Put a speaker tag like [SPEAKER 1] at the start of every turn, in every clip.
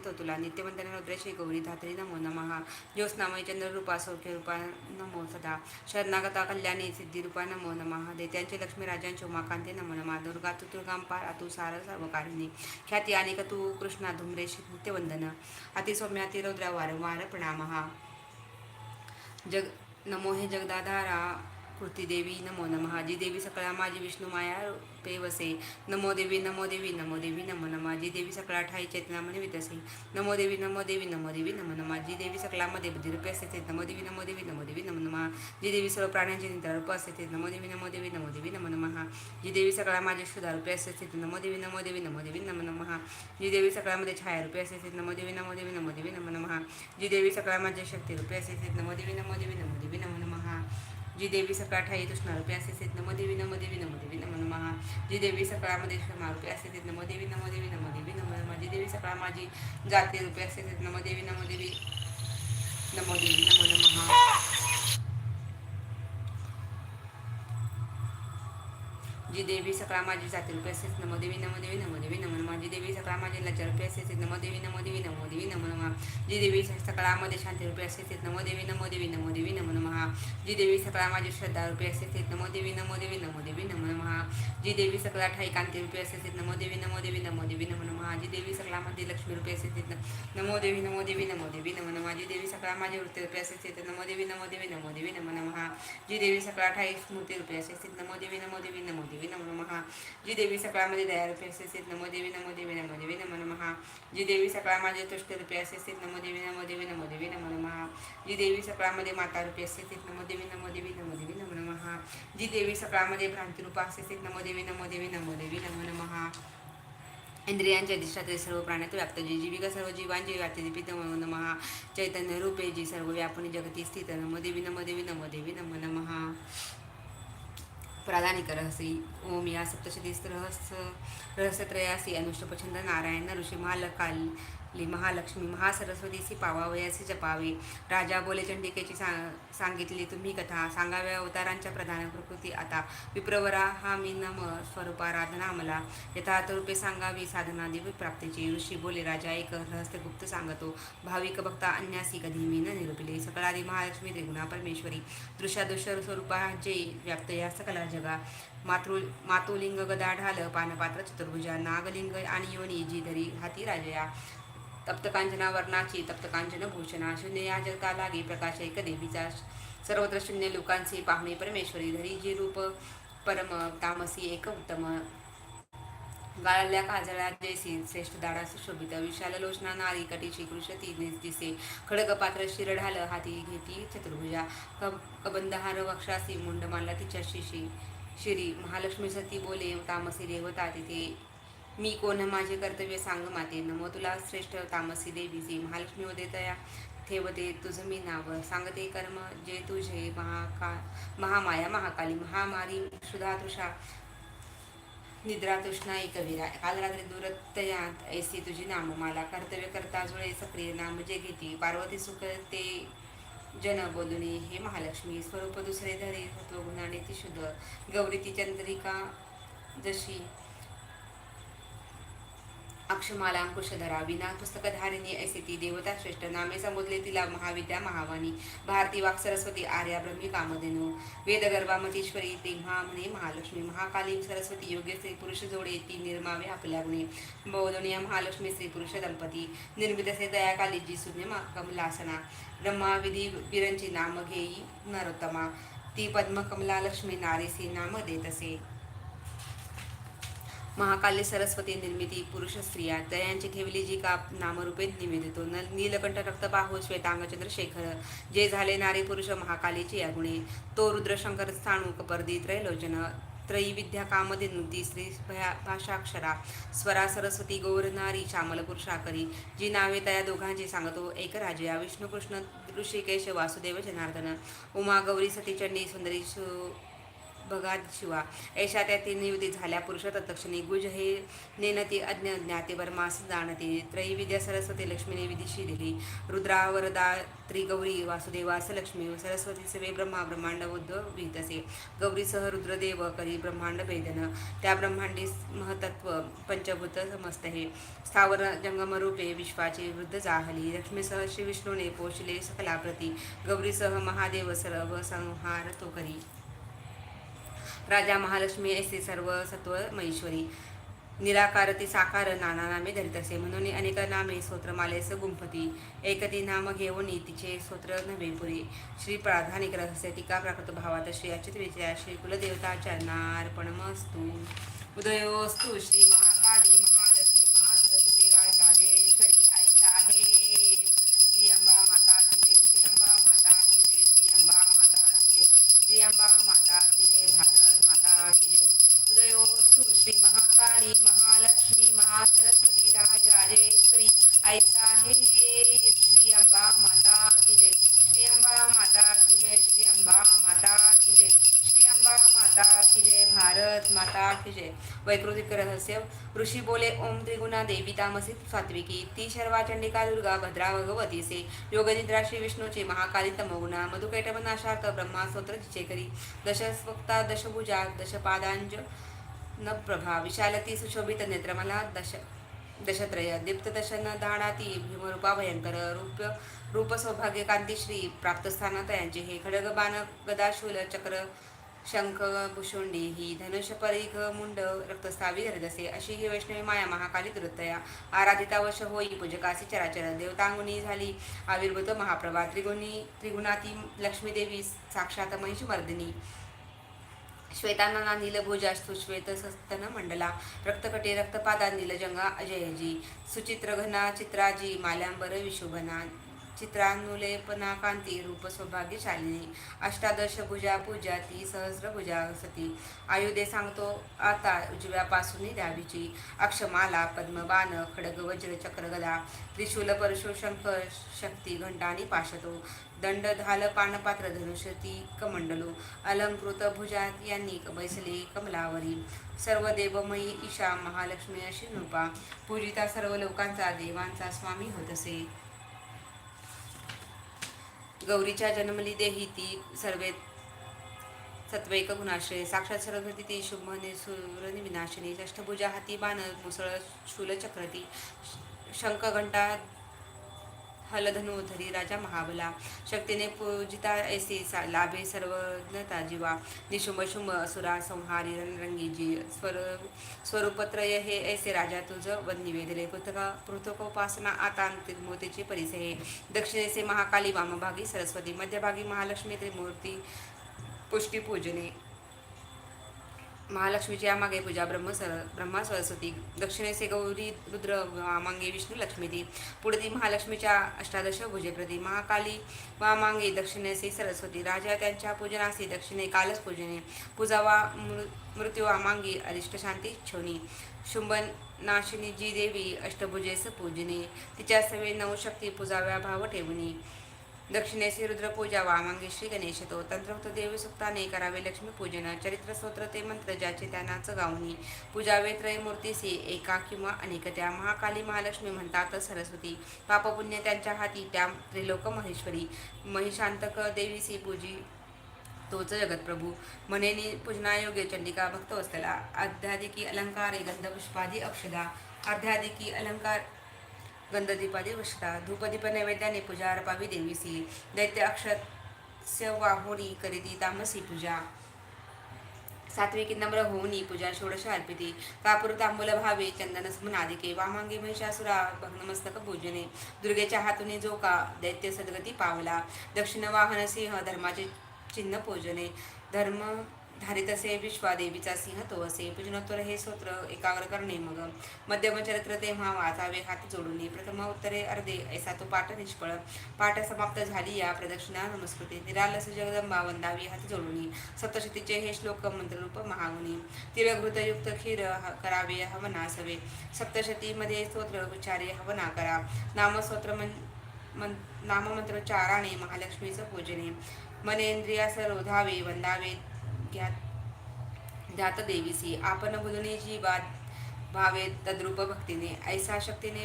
[SPEAKER 1] वंदितो तुला नित्यवंदना रुद्रेशी गौरी धात्री नमो नमः. ज्योत्स्नामय चंद्ररूपा सौख्यरूपा नमो सदा. शरणागता कल्याणी सिद्धिरूपा नमो नमः. देत्यांचे लक्ष्मी राजांचे उमाकांते नमो नमः. दुर्गा तू दुर्गांपार अतु सार सर्वकारिणी. ख्याती आणि तू कृष्णा धुम्रेशी नित्यवंदन. अतिसौम्य अतिरौद्रा वारंवार प्रणामः. जग नमो हे जगदाधारा कृती देवी नमो नमः जी देवी सकळा माझी विष्णू माया पे वसे नमो देवी नमो देवी नमो देवी नमो नमः जी देवी सकळा ठाई चेतनामध्ये वितसे नमो देवी नमो देवी नमो देवी नमो नमः जी देवी बुद्धी रूपे असते नमो देवी नमो देवी नमो देवी नमो नमः जी देवी सर्व प्राण्यांचे नितरूप असते नमो देवी नमो देवी नमो देवी नमो नमः जी देवी सकळा माझे शुद्धारूपे असते नमो देवी नमो देवी नमो देवी नमो नमः जी देवी सकळामध्ये छायारूपे असते नमो देवी नमो देवी नमो देवी नमो नमः जी देवी सकळा माझे शक्तिरूपे असते नमो देवी नमो देवी नमो देवी नमो नमः जी देवी सकाळ ठाई कृष्णारूपे असे नमो देवी नमो देवी नमो देवी नमो जी देवी सकाळमध्ये क्षमारूपे असते नमो देवी नमो देवी नमो देवी नमो जी देवी सकाळ माझी जाती रूपे असते नमो देवी नमो देवी नमो देवी नमो नमः जी देवी सकळा माझी जाती रूपे नमदेवी नमो देवी नमो देवी नमो देवी नमः जी देवी सकळा माझी लज्जा रूपे असते नमो देवी नमो देवी नमो देवी नमो जी देवी सकाळामध्ये शांती रुपये असते नमो देवी नमो देवी नमो देवी जी देवी सकळा माझी श्रद्धा रूपे असते नमो देवी नमो देवी नमो देवी नमो नमः जी देवी सकळा ठाई कांती रुपये असते नमो देवी नमो देवी नमो देवी जी देवी सकळामध्ये लक्ष्मी रुपये असते नमो देवी नमो देवी नमो देवी नमो नमः जी देवी सकळा माझी वृत्ती रुपये असते नमो देवी नमो देवी नमो देवी जी देवी सकळा ठाई स्मृती रुपये असते नमो देवी नमो देवी नमो देवी नमो जी देवी सकळामध्ये दया असे असते नमो देवी नमो देवी नमो देवी नमो नमः जी देवी सकाळमध्ये माझे तुष्ट रूपे असते नमो देवी नमो देवी नमो देवी नमो नमः जी देवी सकाळमध्ये माता रूपे असते नमो देवी नमो देवी नमो देवी नमो नमः जी देवी सकाळमध्ये भ्रांती रूप असते नमो देवी नमो देवी नमो देवी नमो नमः इंद्रियांच्या अधिष्ठाते सर्व प्राण्यात व्याप्त जी जीविका सर्व जीवांची व्याप्ती दीपित नमो नमः चैतन्य रूपे जी सर्व व्यापणी जगती स्थित नमो देवी नमो देवी नमो देवी नमो नमः प्राधानिक रहसी ओम या सप्तशतीस रहस्य रहस्यत्रयासी अनुष्टपछंद नारायण ऋषी महालकाली महालक्ष्मी महासरस्वतीसी पावावयासी जपावे. राजा बोले चंडिकेची सा सांगितली तुम्ही कथा सांगाव्या अवतारांच्या प्रधान प्रकृती आता. विप्रवरा हा मी नम स्वरूपाराधना मला. यथार्थ रूपे सांगावी साधना दिव्य प्राप्तीची. ऋषी बोले राजा एक रहस्य गुप्त सांगतो. भाविक भक्ता अन्यासी कधी मी न निरूपिले. सकळादी महालक्ष्मी त्रिगुणा परमेश्वरी. दृश्यादृश्य स्वरूपा जे व्याप्त या सकला जगा. मातृ मातुलिंग गदा ढाल पानपात्र चतुर्भुजा नागलिंग आणि योनी जी धरी हाती राजया तप्तकांचना वर्णाची तप्तकांचन भूषणा शून्य या जगता लागे प्रकाश एक देवीचा. सर्वत्र शून्य लोकांचे पाहुणे परमेश्वरी धरी जी रूप परम तामसी एक उत्तम. गाळल्या काजळ्या जैसी श्रेष्ठ दाडा सुशोभित विशाल लोचना नारी कटीची कृषती दिसे खडक पात्र शिरढाल हाती घेती चतुर्भुजा. कब कबंदहार वक्षासी मुंड मानला तिच्या शिशी श्री महालक्ष्मी सती बोले तामसी देवता तिथे. मी कोण माझे कर्तव्य सांग माते. नमो तुला श्रेष्ठ तामसी देवीचे महालक्ष्मी उदयतया ठेवते तुझं मी नाव. सांगते कर्म जे तुझे महाका महामाया महाकाली महामारी सुधा तुषा निद्रा तृष्णा कविरा काल ऐसी तुझी नाम. मला कर्तव्य करता जुळे सक्रिय नाम जे घेती. पार्वती सुख ते जन बोलुनी हे महालक्ष्मी स्वरूप दुसरे धरे तत्वगुणाने ती शुद्ध. गौरी ती चंद्रिका जशी अक्षमाला अंकुशधरा विना पुस्तकधारिणी ऐसे ती देवता श्रेष्ठ नामे संबोधले तिला महाविद्या महावाणी. भारती वाक सरस्वती आर्या ब्रह्मी कामधेनु. वेदगर्भामतीश्वरी ते म्हणे महालक्ष्मी. महाकाली सरस्वती योग्य स्त्री पुरुष जोडे ती निर्मावे आपल्या गुणे महालक्ष्मी स्त्री पुरुष दंपती. निर्मित असे दयाकाली जी शून्य कमलासना ब्रह्मा विधी बिरंची नाम घेई नरोत्तमा. ती पद्मकमला लक्ष्मी नारीसी नाम देत असे. महाकाली सरस्वती निर्मिती पुरुष स्त्रिया तयांची ठेवली जी का नामरूपे निवेदितो न नीलकंठ रक्तबाहू श्वेतांग चंद्रशेखर जे झाले नारी पुरुष महाकालीची या गुणे तो रुद्रशंकर स्थाणू कपर्दी त्रैलोचन त्रयीविद्या कामधेनु नुती स्त्री भया भाषाक्षरा स्वरा सरस्वती गौर नारी श्यामल पुरुषाकरी जी नावे तया दोघांची सांगतो. एक राजया विष्णू ऋषिकेश वासुदेव जनार्दन उमा गौरी सती चंडी सुंदरी सु भगात शिवा. ऐशा त्या तीन झाल्या. पुरुष तत्क्षणी गुज हे नेनती अज्ञ ज्ञाते बर्मास जाणती. त्रैविद्या सरस्वती लक्ष्मीने विदिशी दिली. रुद्रावरदा त्रिगौरी वासुदेवास लक्ष्मी सरस्वती सवे ब्रह्मा ब्रह्मांड उद्धव विहितसे गौरीसह रुद्रदेव करी ब्रह्मांड भेदन. त्या ब्रह्मांडी महतत्व पंचभूत समस्त हे. स्थावर जंगमरूपे विश्वाचे वृद्ध जाहली. लक्ष्मीसह श्री विष्णूने पोषले सकलाप्रती. गौरीसह महादेव सर्व संहार तो करी. राजा महालक्ष्मी ऐसे सर्व सत्व महेश्वरी. निराकार ती साकार नाना नामे धरित असे. म्हणून अनेक नामे स्तोत्रमालेस गुंफती. एकती नाम घेऊन तिचे स्तोत्र नवेपुरी श्री प्राधानिक रहस्य टीका प्राकृत भावात श्री अचित विजया. श्री कुलदेवताचरणार्पणमस्तु उदयोस्तु श्री महा भारत माता की जय वैकृतिक रहस्य ऋषी बोले ओम त्रिगुणा देवी तामसी सात्विकी ती शर्वा चंडिका दुर्गा भद्रा भगवती से. योगनिद्रा श्री विष्णूचे महाकाली तमोगुणा मधुकैटवनाशार्थ ब्रह्मास्तोत्र जिचे करी. दशस्वक्ता दशभुजा दशपादांज न प्रभा विशालती सुशोभित नेत्रमला दश दशत्रय दीप्त दशन दाणाती भीमरूपा भयंकर रूप रूप सौभाग्य कांतीश्री प्राप्तस्थानात यांचे हे खडग बाण गदाशूल चक्र शंख भुशुंडी ही धनुष परिघ मुंड रक्तस्रावी असे अशी ही वैष्णवी माया महाकाली दुरतया आराधिता वश होई पूजकासी चराचर देवतांगुनी झाली. आविर्भूत महाप्रभा त्रिगुणी त्रिगुणाती लक्ष्मीदेवी साक्षात महिष वर्धिनी श्वेतानना नीलभुजास्तु श्वेतसस्तन मंडला. रक्तकटे रक्तपादा नीलजंगा अजयजी. सुचित्र घना चित्राजी माल्यांबर विशोभना चित्रानुलेपना कांती रूप सौभाग्यशालिनी। अष्टादश भुजा पूजा ती सहस्र भुजा सती। आयुधे सांगतो आता उजव्यापासून द्यावीची अक्षमाला पद्मबाण खडग वज्र चक्रगदा। त्रिशूल परशु शंख शक्ती घंटानी पाशतो। दंड धाल पानपात्र धनुषती कमंडलो। अलंकृत भुजात यांनी बैसले कमलावरी। सर्व देवमयी ईशा महालक्ष्मी अशी नृपा। पूजिता सर्व लोकांचा देवांचा स्वामी होत असे। गौरीच्या जन्मली देही ती सर्वे सत्वैक गुणाश्रय. साक्षात सरस्वती ती शुभ सुर विनाशिनी. अष्टभुजा हाती बाण मुसळ शूल शंखघंटा शंख घंटा हलधनुधरी राजा महाबला शक्तीने पूजिता ऐसे सा लाभे सर्वज्ञता जीवा। निशुंभ शुंभ असुरा संहारी रणरंगी स्वर स्वरूपत्रय हे ऐसे राजा तुझ निवेदले। पृथका पृथकोपासना आता मोतीची परिचय दक्षिणेचे महाकाली वामभागी सरस्वती मध्यभागी महालक्ष्मी त्रिमूर्ती पुष्टीपूजने महालक्ष्मीची यामागे पूजा ब्रह्म सर ब्रह्मा सरस्वती दक्षिणेचे गौरी रुद्र वामांगे विष्णू लक्ष्मी ती पुढे ती महालक्ष्मीच्या अष्टादश भुजेप्रती महाकाली वामांगे दक्षिणेसे सरस्वती. राजा त्यांच्या पूजनासी दक्षिणे कालच पूजने. पूजावा मृत्यू वामांगी अरिष्ट शांती छोनी शुंभन नाशिनी जी देवी अष्टभुजेस पूजने. तिच्या सवे नवशक्ती पूजाव्या भाव ठेवणी. दक्षिणेशी रुद्रपूजा वामांगी श्री गणेश तो तंत्रमुक्त देवीसुक्ताने करावे लक्ष्मीपूजन चरित्र स्तोत्र ते मंत्र ज्याचे त्यानाच गावणी पूजावे त्रयमूर्तीसी एका किंवा अनेक त्या महाकाली महालक्ष्मी म्हणतात सरस्वती. पापपुण्य त्यांच्या हाती त्या त्रिलोक महेश्वरी. महिषांतक देवीसी पूजी तोच जगतप्रभू. म्हणेनी पूजनायोगे चंडिका भक्त असलेला आध्यादिकी अलंकारे गंधपुष्पादी अक्षदा. आध्यादिकी अलंकार गंधदीपादी वशता धूपदीप नैवेद्याने पूजा अर्पावी देवीसी दैत्य अक्षस्य वाहुणी करीती तामसी पूजा। सात्विकी नम्र होऊनी पूजा षोडश अर्पिती। कापूर तांबूल भावे चंदन स्मनादिके वामांगी महिषासुरा भग्नमस्तक पूजने। दुर्गेच्या हातून जोका दैत्य सद्गती पावला। दक्षिण वाहन सिंह धर्माचे चिन्ह पूजने। धर्म धारित असे विश्वादेवीचा सिंह तो असे पूजनोत्तर हे स्तोत्र एकाग्र करणे. मग मध्यम चरित्र तेव्हा वाचावे हात जोडून. प्रथम उत्तरे अर्धे ऐसा तो पाठ निष्फळ. पाठ समाप्त झाली या प्रदक्षिणा नमस्कृती. निरालस जगदंबा वंदावी हात जोडून. सप्तशतीचे हे श्लोक मंत्ररूप महागुणी. तिरघृतयुक्त खीर करावे हवना हवनासवे सप्तशतीमध्ये स्तोत्र उच्चारे हवना करा. नामस्तोत्र मन नाममंत्रोच्चाराने महालक्ष्मीचं पूजने. मनेंद्रिया सर्व धावे वंदावे. घ्या ध्यात देवीसी आपण बोलणे जी बात भावे तद्रूप भक्तीने ऐसा शक्तीने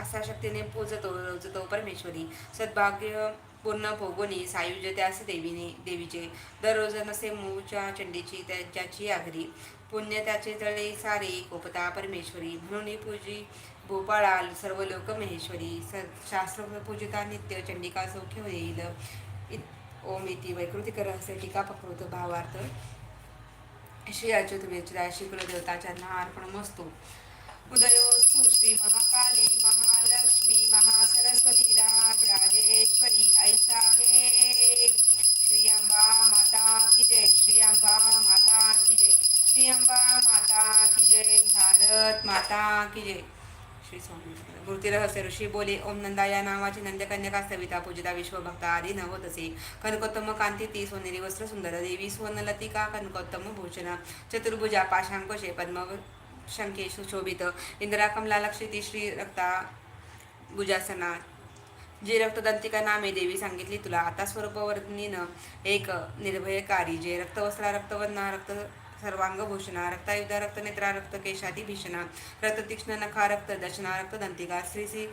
[SPEAKER 1] असा शक्तीने पूजतो रोजतो परमेश्वरी. सद्भाग्य पूर्ण भोगोनी सायुज त्यास देवीने देवीचे. दररोज नसे मूच्या चंडीची त्याच्याची आगरी. पुण्य त्याचे जळे सारे कोपता परमेश्वरी. म्हणून पूजी भोपाळाल सर्व लोक महेश्वरी. स शास्त्र पूजिता नित्य चंडिका सौख्य होईल. इत- ओम इति वैकृतिक रहस्य टीका भावार्थ श्री अच्युत वेचरा श्री कुलदेवताच्यांना अर्पणमस्तु। उदयोस्तु श्री महाकाली महालक्ष्मी महासरस्वती राज राजेश्वरी ऐसा हे श्री अंबा माता की जय श्री अंबा माता की जय श्री अंबा माता की जय भारत माता की जय। श्री स्वामी ऋषी बोले ओम नंदा या नावाची नंदकन्यका सविता पूजिता विश्वभक्ता आदी नवत असे कनकोत्तम कांती ती सोनेरी वस्त्र सुंदर देवी सुवर्णलतिका कनकोत्तम भूषण चतुर्भुजा पाशांकुशे पद्म शंके सुशोभित इंदिरा कमला लक्षिती श्री रक्ता भुजासना. जे रक्तदंतिका नामे देवी सांगितली तुला आता स्वरूपवर्णीनं एक निर्भयकारी. जे रक्तवस्त्रा रक्तवर्णा रक्त सर्वांग भूषणा रक्तायुध रक्तनेत्रा रक्त केशादी भीषणा रक्त तीक्ष्ण नखा रक्त दशना रक्त दंतिका श्री श्री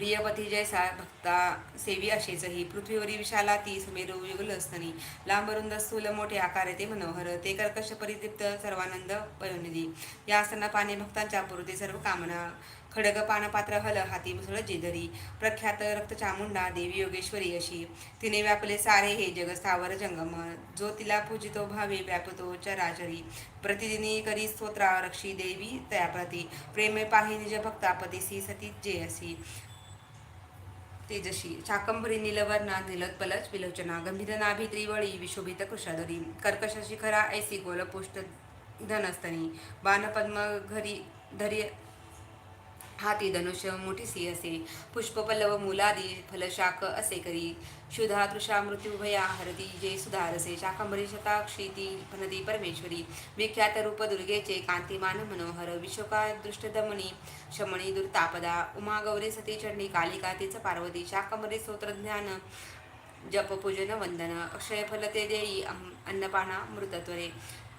[SPEAKER 1] प्रियपती जैसा भक्ता सेवी असेचही पृथ्वीवरी विशाला ती सुमेरू युगल स्तनी लांबरुंद स्थूल मोठे आकार ते मनोहर ते कर्कश परिदीप्त सर्वानंद पयोनिधी. या असताना पाने भक्तांच्या पुरते सर्व कामना. खडग पानपात्र हल हाती मुसळ जेधरी. प्रख्यात रक्तचामुंडा देवी योगेश्वरी अशी. तिने व्यापले सारे हे जग स्थावर जंगम. जो तिला पूजितो भावे व्यापतो चराचरी. प्रतिदिनी करी स्तोत्रा रक्षी देवी तयाप्रती प्रेमे पाहि निज भक्तापतीसी सती जे असी तेजशी शाकंभरी नीलवर्णा नीलोत्पलच विलोचना गंभीर नाभी त्रिवळी विशोभित कृषाधरी कर्कश शिखरा ऐसी गोलपुष्ट धनस्तनी बाणपद्म घरी धरी हाती धनुष्य मोठी सी असे पुष्पपल्लव मुलादी फलशाख असे करी. शुधा तृषा मृत्युभया हरती जे सुधारसे शाकंभरी शताक्षी ती फनदी परमेश्वरी. विख्यात रूप दुर्गेचे कांतिमान मनोहर विश्वका दृष्टदमनी शमणी दुर्तापदा उमा गौरी सती चंडी कालिका तीच पार्वती शाकंभरी स्तोत्रज्ञान जप पूजन वंदन अक्षय फलते देई अन्नपाना मृतत्वरे.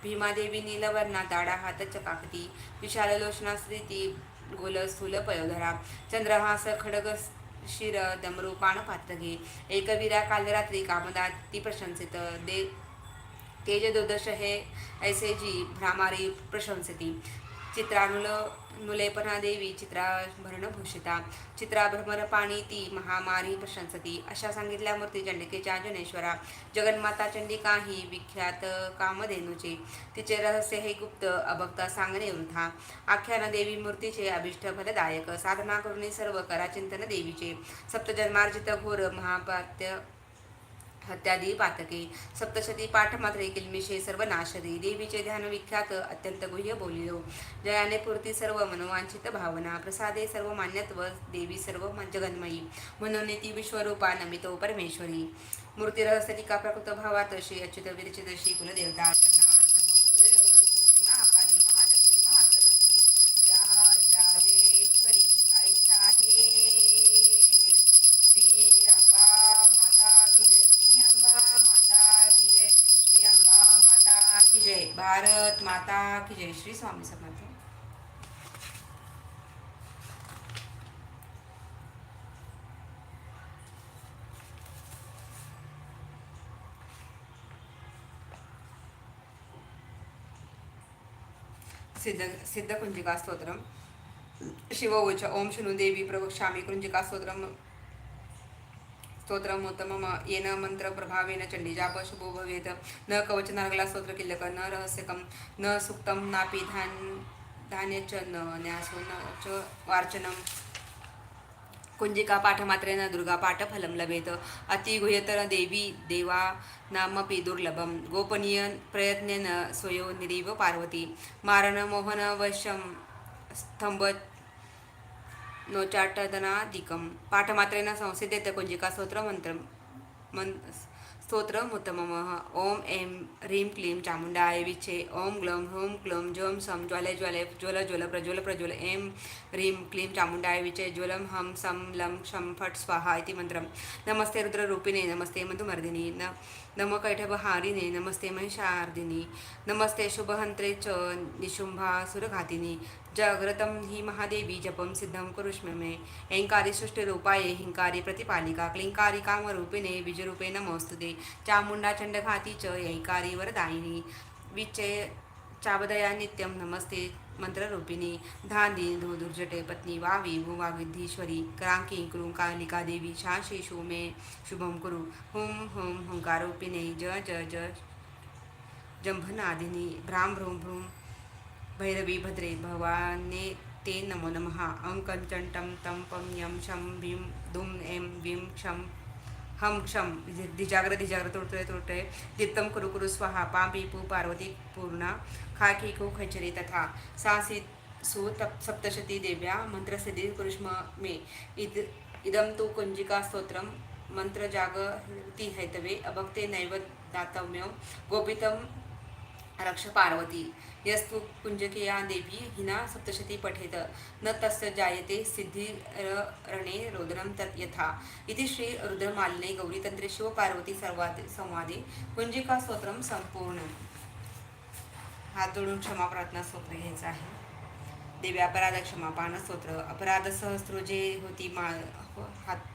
[SPEAKER 1] भीमादेवी नीलवर्णा दाडा हात चकाकती विशाल लोचना स्त्रीती गोल स्थूल पयोधरा चंद्रहास खडग शिर दमरू पानपात्रघे एकवीरा कालरात्री कामदा ती प्रशंसित दे तेज दुर्दश हे ऐसे जी भ्रामारी प्रशंसती. चित्रानुल नुलेपना देवी चित्राभरण भूषिता चित्राभ्रमर पाणी ती महामारी प्रशंसती अशा सांगितल्या मूर्ती चंडिकेच्या जनेश्वरा जगन्माता चंडिका ही विख्यात कामधेनूचे. तिचे रहस्य हे गुप्त अभक्ता सांगणे वृथा आख्यान देवी मूर्तीचे अभिष्ट फलदायक साधना करून सर्व कराचिंतन देवीचे. सप्तजन्मार्जित घोर महापात्य हत्यादी पातके सप्तशती पाठ मात्रे किल्मिषे सर्व नाशदी देवीचे ध्यान विख्यात अत्यंत गुह्य बोलिलो जयाने पूर्ती सर्व मनोवांछित भावना प्रसादे सर्व मान्यत्व देवी सर्व जगन्मयी. म्हणून ती विश्वरूपा नमितो परमेश्वरी. मूर्ती टीका प्रकृत भावात श्री अच्युत विरचित श्री कुलदेवता चरणा भारत माता की जय श्री स्वामी समर्थ। सिद्ध सिद्ध कुंजिका स्तोत्रम। शिव उच ओम शनु देवी प्रवक्ष्यामि कुंजिका स्तोत्रम। स्तोत्रमुत्तमम येन मंत्र प्रभावेन शुभो भवेत् न कवच नारगला स्तोत्र किल्लक न रहस्यकं न सुक्तं नापि धान च न न्यासो न च वार्चनं। कुंजिका पाठमात्रेण दुर्गा पाठ फलं लभेत। अतिगुह्यतर देवी देवा नामपि दुर्लभं गोपनीय प्रयत्नेन स्वयो निरीव पार्वती। मारण मोहन నోచాటదనాధికం పాఠమాత్రేణ సంసిద్ధేత కుంజికా స్తోత్ర మంత్రం మన్ స్తోత్రముత్తమమ ఓం ఏం హ్రీం క్లీం చాముండాయ విచ్చే ఓం గ్లం హ్రూం క్లం జోం సం జ్వలే జ్వలే జ్వల జ్వల ప్రజ్వల ప్రజ్వల ఏం హ్రీం క్లీం చాముండాయ విచ్చే జ్వలం హం సం లం షం ఫట్ స్వాహ ఇది మంత్రం నమస్తే రుద్రరూపిణే నమస్తే మధుమర్దిని నమ कैठबहारिणे नमस्ते महिषार्दिनी नमस्ते शुभहंत्रे च निशुंभासुरघातिनी जाग्रतम हि महादेवी जपम सिद्धम कुरुष्ममे एंकारी सृष्टरूपाये हिंकारी प्रतिपालिका क्लिंकारी कामरूपिणे बीजरूपे नमोस्तुते चामुंडा चंडघाती च यैकारी वरदायिनी। विचय चाबदया नित्यम नमस्ते मंत्ररूपिणी धानी धोदुर्जटे पत्नी वावी भुवागिद्धीश्वरी क्रांकी कृंकालिका देवी शाशी शुमे शुभम कुरु। हुं हुं हुंकारूपिणे ज ज ज जंभनादिनी भ्राम भ्रूं भ्रूं। भैरवी भद्रे भवाने ते नमो नमः। अंकंचंटं तं पं यं शं भीं दुं ऐं वीं क्षं हम क्षम धिजाग्र धिजाग्र तुळतुळे तुळतुळे दित्तं कुरु कुरु स्वाहा पापी पू पार्वती पूर्णा। खाकी खो खचरे तथा। सासी सु तप सप्तशती देव्या। मंत्रसिद्धी कुरुष्म मे। इद इदम तु कुंजिका स्तोत्रं। मंत्रजागती हैतवे अभक्ते नैव दातव्यं। गोपितं रक्ष पार्वती। यस्तु कुंजकेया देवी हिना सप्तशती पठेत। न तस्य जायते सिद्धिरणे रोदनं तत् यथा। इति श्री रुद्रमालिने गौरीतंत्रे शिवपार्वती सर्वाद संवादे। कुंजिका स्तोत्रम संपूर्ण। हात जोडून क्षमा प्रार्थना स्तोत्र घ्यायचं आहे। देवी अपराध क्षमापान स्तोत्र। अपराध सहस्रो जे होती मा हात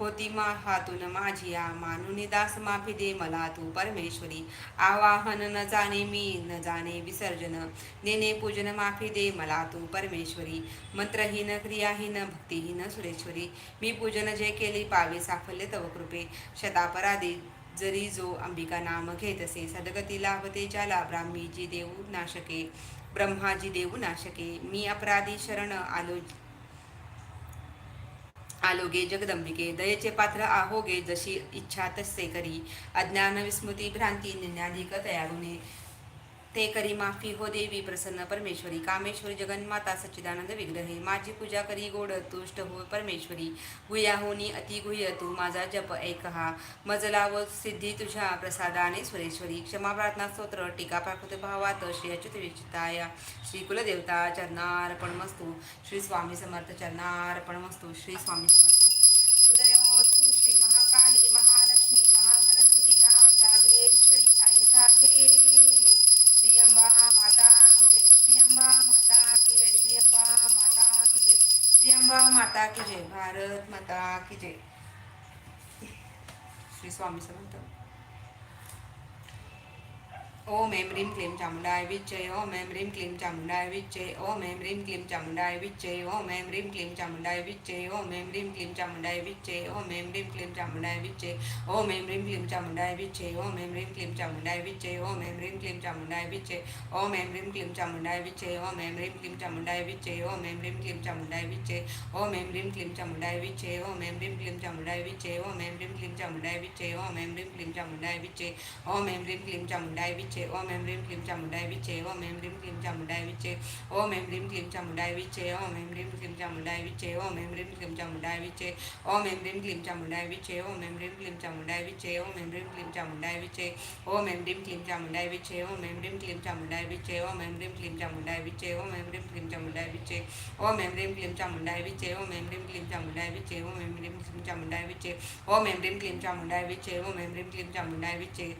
[SPEAKER 1] होती मा हातून माझी माझिया मानुनी दास माफी दे मला तू परमेश्वरी. आवाहन न जाणे मी न जाणे विसर्जन. नेने पूजन माफी दे मला तू परमेश्वरी. मंत्रहीन क्रियाहीन भक्तिहीन सुरेश्वरी. मी पूजन जे केले पावे साफल्य तव कृपे. शतापराधी जरी जो अंबिका नाम घेत असे सदगती लाभते ज्याला ब्राह्मीजी देऊ नाशके ब्रह्माजी देऊ नाशके मी अपराधी शरण आलो आलोगे जगदंबिके दयेचे पात्र आहोगे जशी इच्छा तसे करी. अज्ञान विस्मृती भ्रांती निन्याधिक तयारुने. ते करी माफी हो देवी प्रसन्न परमेश्वरी. कामेश्वरी जगन्माता सच्चिदानंद विग्रहे. माझी पूजा करी गोड तुष्ट हो परमेश्वरी. होनी अति गुह्य तू माझा जप ऐकहा. मजला व सिद्धी तुझ्या प्रसादाने सुरेश्वरी. क्षमा प्रार्थना स्तोत्र टीका प्राकृत भावात श्री अच्युत श्री कुलदेवता चरणार्पण मस्तू श्री स्वामी समर्थ चरणार्पण मस्तू श्री स्वामी समर्थ. माता की जय भारत माता की जय. श्री स्वामी समर्थ. ओम ऐं ह्रीं क्लीं चामुण्डाय विच्चय ओम ऐं ह्रीं क्लीं चामुण्डाय विच्चय ओम ऐं ह्रीं क्लीं चामुण्डाय विच्चय ओम ऐं ह्रीं क्लीं चामुण्डाय विच्चय ओम ऐं ह्रीं क्लीं चामुण्डाय विच्चय ओम ऐं ह्रीं क्लीं चामुण्डाय विच्चय ओम ऐं ह्रीं क्लीं चामुण्डाय विच्चय ओम ऐं ह्रीं क्लीं चामुण्डाय विच्चय ओम ऐं ह्रीं क्लीं चामुण्डाय विच्चय ओम ऐं ह्रीं क्लीं चामुण्डाय विच्चय ओम ऐं ह्रीं क्लीं चामुण्डाय विच्चय ओम ऐं ह्रीं क्लीं चामुण्डाय विच्चय ओम ऐं ह्रीं क्लीं चामुण्डाय विच्चय ओम ऐं ह्रीं क्लीं चामुण्डाय विच्चय ओम ऐं ह्रीं क्लीं चामुण्डाय विच्चय ओम ऐं ह्रीं क्लीं चामुण्डाय विच्चय ओम ऐं ह्रीं क्लीं चामुण्डाय विच्चय ओम ऐं ह्रीं क्लीं चामुण्डाय विच्चे ओम ऐं ह्रीं क्लीं चामुण्डाय विच्चे ओम ऐं ह्रीं क्लीं चामुण्डाय विच्चे ओम ऐं ह्रीं क्लीं चामुण्डाय विच्चे ओम ऐं ह्रीं क्लीं चामुण्डाय विच्चे ओम ऐं ह्रीं क्लीं चामुण्डाय विच्चे ओम ऐं ह्रीं क्लीं चामुण्डाय विच्चे ओम ऐं ह्रीं क्लीं चामुण्डाय विच्चे ओम ऐं ह्रीं क्लीं चामुण्डाय विच्चे ओम ऐं ह्रीं क्लीं चामुण्डाय विच्चे ओम ऐं ह्रीं क्लीं चामुण्डाय विच्चे ओम ऐं ह्रीं क्लीं चामुण्डाय विच्चे ओम ऐं ह्रीं क्लीं चामुण्डाय विच्चे ओम ऐं ह्रीं क्लीं चामुण्डाय विच्चे ओम ऐं ह्रीं क्लीं चामुण्डाय विच्चे ओम ऐं ह्रीं क्लीं चामुण्डाय विच्चे ओम ऐं ह्रीं क्लीं चामुण्डाय विच्चे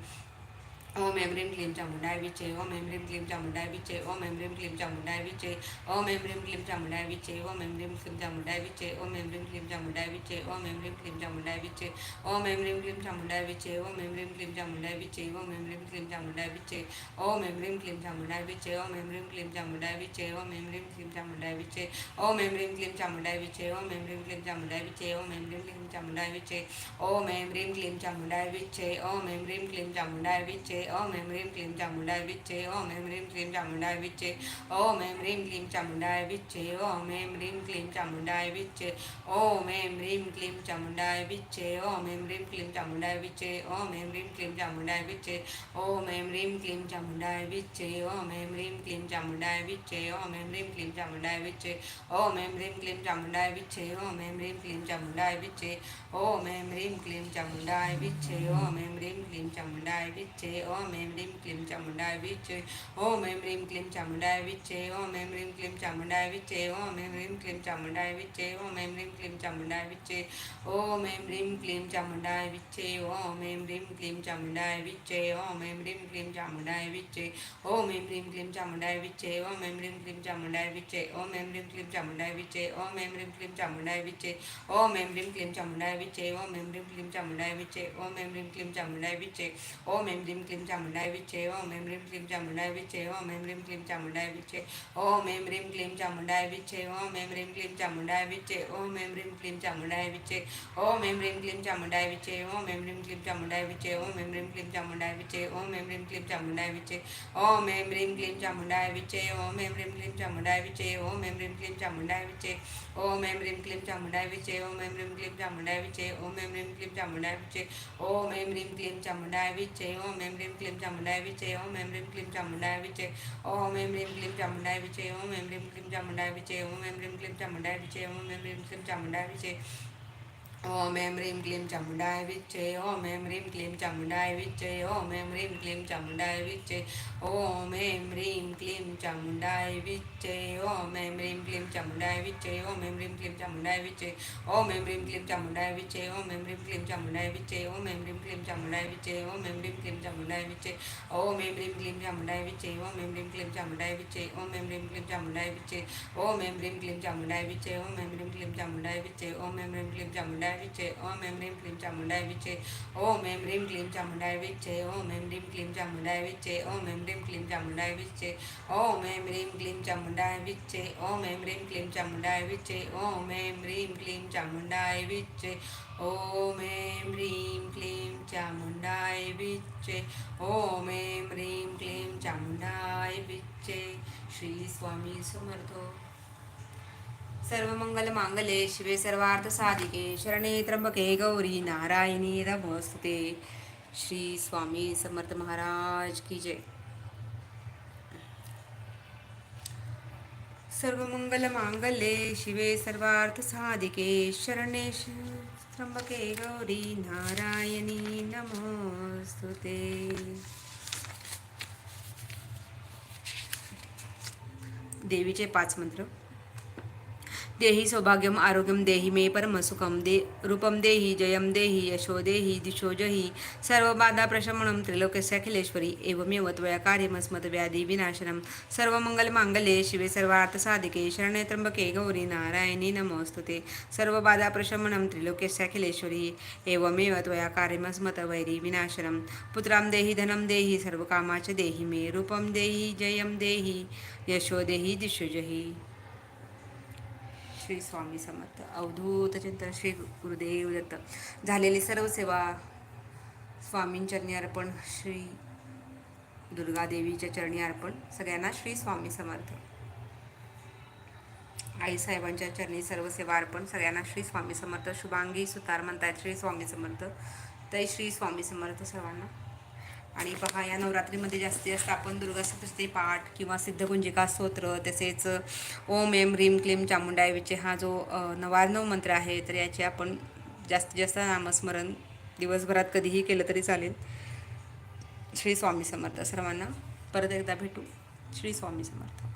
[SPEAKER 1] ओम ऐं ह्रीं क्लीं चामुण्डाय विचे ओम ऐं ह्रीं क्लीं चामुण्डाय विचे ओम ऐं ह्रीं क्लीं चामुण्डाय विचे ओम ऐं ह्रीं क्लीं चामुण्डाय विचे ओम ऐं ह्रीं क्लीं चामुण्डाय विचे ओम ऐं ह्रीं क्लीं चामुण्डाय विचे ओम ऐं ह्रीं क्लीं चामुण्डाय विचे ओम ऐं ह्रीं क्लीं चामुण्डाय विचे ओम ऐं ह्रीं क्लीं चामुण्डाय विचे ओम ऐं ह्रीं क्लीं चामुण्डाय विचे ओम ऐं ह्रीं क्लीं चामुण्डाय विचे ओम ऐं ह्रीं क्लीं चामुण्डाय विचे ओम ऐं ह्रीं क्लीं चामुण्डाय विचे ओम ऐं ह्रीं क्लीं चामुण्डाय विचे ओम ऐं ह्रीं क्लीं चामुण्डाय विचे ओम ऐं ह्रीं क्लीं चामुण्डाय विचे ओम ऐं ह्रीं क्लीं चामुण्डाय विचे ओम ऐं ह्रीं क्लीं चामुण्डाय विचे ओम ऐं ह्रीं क्लीं चामुण्डाय विच्चे ओम ऐं ह्रीं क्लीं चामुण्डाय विच्चे ओम ऐं ह्रीं क्लीं चामुण्डाय विच्चे ओम ऐं ह्रीं क्लीं चामुण्डाय विच्चे ओम ऐं ह्रीं क्लीं चामुण्डाय विच्चे ओम ऐं ह्रीं क्लीं चामुण्डाय विच्चे ओम ऐं ह्रीं क्लीं चामुण्डाय विच्चे ओम ऐं ह्रीं क्लीं चामुण्डाय विच्चे ओम ऐं ह्रीं क्लीं चामुण्डाय विच्चे ओम ऐं ह्रीं क्लीं चामुण्डाय विच्चे ओम ऐं ह्रीं क्लीं चामुण्डाय विच्चे ओम ऐं ह्रीं क्लीं चामुण्डाय विच्चे ओम ऐं ह्रीं क्लीं चामुण्डाय विच्चे ओम ऐं ह्रीं क्लीं चामुण्डाय विच्चे ओम ऐं ह्रीं क्लीं चामुण्डाय विच्चे ओम ऐं ह्रीं क्लीं चामुण्डाय विच्चे ओम ऐं ह्रीं क्लीं चामुण्डाय विच्चे ओम ऐं ह्रीं क्लीं चामुण्डाय विच्चे ओम ऐं ह्रीं क्लीं चामुण्डाय विच्चे ओम ऐं ह्रीं क्लीं चामुण्डाय विच्चे ओम ऐं ह्रीं क्लीं चामुण्डाय विच्चे ओम ऐं ह्रीं क्लीं चामुण्डाय विच्चे ओम ऐं ह्रीं क्लीं चामुण्डाय विच्चे ओम ऐं ह्रीं क्लीं चामुण्डाय विच्चे ओम ऐं ह्रीं क्लीं चामुण्डाय विच्चे ओम ऐं ह्रीं क्लीं चामुण्डाय विच्चे ओम ऐं ह्रीं क्लीं चामुण्डाय विच्चे ओम ऐं ह्रीं क्लीं चामुण्डाय विच्चे ओम ऐं ह्रीं क्लीं चामुण्डाय विच्चे ओम ऐं ह्रीं क्लीं चामुण्डाय विच्चे ओम ऐं ह्रीं क्लीं चामुण्डाय विच्चे ओम ऐं ह्रीं क्लीं चामुण्डाय विच्चे ओम ऐं ह्रीं क्लीं चामुण्डाय विच्चे ओम ऐं ह्रीं क्लीं चामुण्डाय विच्चे ओम ऐं ह्रीं क्लीं चामुण्डाय विच्चे ओम ऐं ह्रीं क्लीं चामुण्डाय विच्चे ओम ऐं ह्रीं क्लीं चामुण्डाय विच्चे ओम ऐं ह्रीं क्लीं चामुण्डाय विच्चे ओम ऐं ह्रीं क्लीं चामुण्डाय विच्चे ओम ऐं ह्रीं क्लीं चामुण्डाय विच्चे ओम ऐं ह्रीं क्लीं चामुण्डाय विच्चे ओम ऐं ह्रीं क्लीं चामुण्डाय विच्चे ओम ऐं ह्रीं क्लीं चामुण्डाय विच्चे ओम ऐं ह्रीं क्लीं चामुण्डाय विच्चे ओम ऐं ह्रीं क्लीं चामुण्डाय विच्चे ओम ऐं ह्रीं क्लीं चामुण्डाय विच्चे ओम ऐं ह्रीं rim klim chamundai viche om em rim klim chamundai viche om em rim klim chamundai viche om em rim klim chamundai viche om em rim klim chamundai viche om em rim klim chamundai viche विच्चे ओम ऐं ह्रीं क्लीं चामुण्डाय विच्चे ओम ऐं ह्रीं क्लीं चामुण्डाय विच्चे ओम ऐं ह्रीं क्लीं चामुण्डाय विच्चे ओम ऐं ह्रीं क्लीं चामुण्डाय विच्चे ओम ऐं ह्रीं क्लीं चामुण्डाय विच्चे ओम ऐं ह्रीं क्लीं चामुण्डाय विच्चे ओम ऐं ह्रीं क्लीं चामुण्डाय विच्चे ओम ऐं ह्रीं क्लीं चामुण्डाय विच्चे ओम ऐं ह्रीं क्लीं चामुण्डाय विच्चे ओम ऐं ह्रीं क्लीं चामुण्डाय विच्चे ओम ऐं ह्रीं क्लीं चामुण्डाय विच्चे ओम ऐं ह्रीं क्लीं चामुण्डाय विच्चे ओम ऐं ह्रीं क्लीं चामुण्डाय विच्चे ओम ऐं ह्रीं क्लीं चामुण्डाय विच्चे ओम ऐं ह्रीं क्लीं चामुण्डाय विच्चे ओम ऐं ह्रीं क्लीं चामुण्डाय विच्चे ओम ऐं ह्रीं क्लीं चामुण्डाय विच्चे ओम ऐं ह्रीं क्लीं चामुण्डाय विच्चे ओम ऐं ह्रीं क्लीं चामुण्डाय विच्चे ओम ऐं ह्रीं क्लीं चामुण्डाय विच्चे ओम ऐं ह्रीं क्लीं चामुण्डाय विच्चे ओम ऐं ह्रीं क्लीं चामुण्डाय विच्चे ओम ऐं ह्रीं क्लीं चामुण्डाय विच्चे ओम ऐं ह्रीं क्लीं चामुण्डाय विच्चे ओम ऐं ह्रीं क्लीं चामुण्डाय विच्चे श्री स्वामी समर्थ। सर्वमंगल मांगले शिवे सर्वार्थ साधिके शरणे त्र्यंबके गौरी नारायणी नमस्ते श्री स्वामी समर्थ महाराज की जय। सर्वमंगल मांगले शिवे सर्वार्थ साधिके शरणे त्र्यंबके गौरी नारायणी नमोस्तुते देवीचे पाच मंत्र। देही सौभाग्यम आरोग्यम देही मे परमसुखम दे रूपम देही जयम देही यशो देही दिशो जही। सर्व बाधा प्रशमनम त्रिलोकस्याखिलेश्वरी एवमेव त्वया कार्यमस्मत व्याधी विनाशनम सर्व मंगल मांगल्ये शिवे सर्वार्थ साधिके शरणे त्र्यंबके गौरी नारायणी नमोस्तुते सर्व बाधा प्रशमनम त्रिलोकस्याखिलेश्वरी एवमेव त्वया कार्यमस्मत वैरी विनाशनम पुत्रां देही धनं देही सर्व कामाचे देही मे। रूपम देही जयम देही यशो देही दिशो जही। श्री स्वामी समर्थ. अवधूत चिंतन श्री गुरुदेव दत्त. झालेली सर्व सेवा स्वामींचरणी अर्पण श्री दुर्गादेवीच्या चरणी अर्पण. सगळ्यांना श्री स्वामी समर्थ. आई साहेबांच्या चरणी सर्व सेवा अर्पण. सगळ्यांना श्री स्वामी समर्थ. शुभांगी सुतार म्हणतात श्री स्वामी समर्थ. तय श्री स्वामी समर्थ सर्वांना. आणि पहा या नवरात्रीमध्ये जास्तीत जास्त आपण दुर्गा सप्तशती पाठ किंवा सिद्धगुंजिका स्तोत्र तसेच ओम एम ह्रीम क्लीम चामुंडायवीचे हा जो अ, नवार्णव मंत्र आहे तर याचे आपण जास्तीत जास्त नामस्मरण दिवसभरात कधीही केलं तरी चालेल. श्री स्वामी समर्थ सर्वांना. परत एकदा भेटू. श्री स्वामी समर्थ.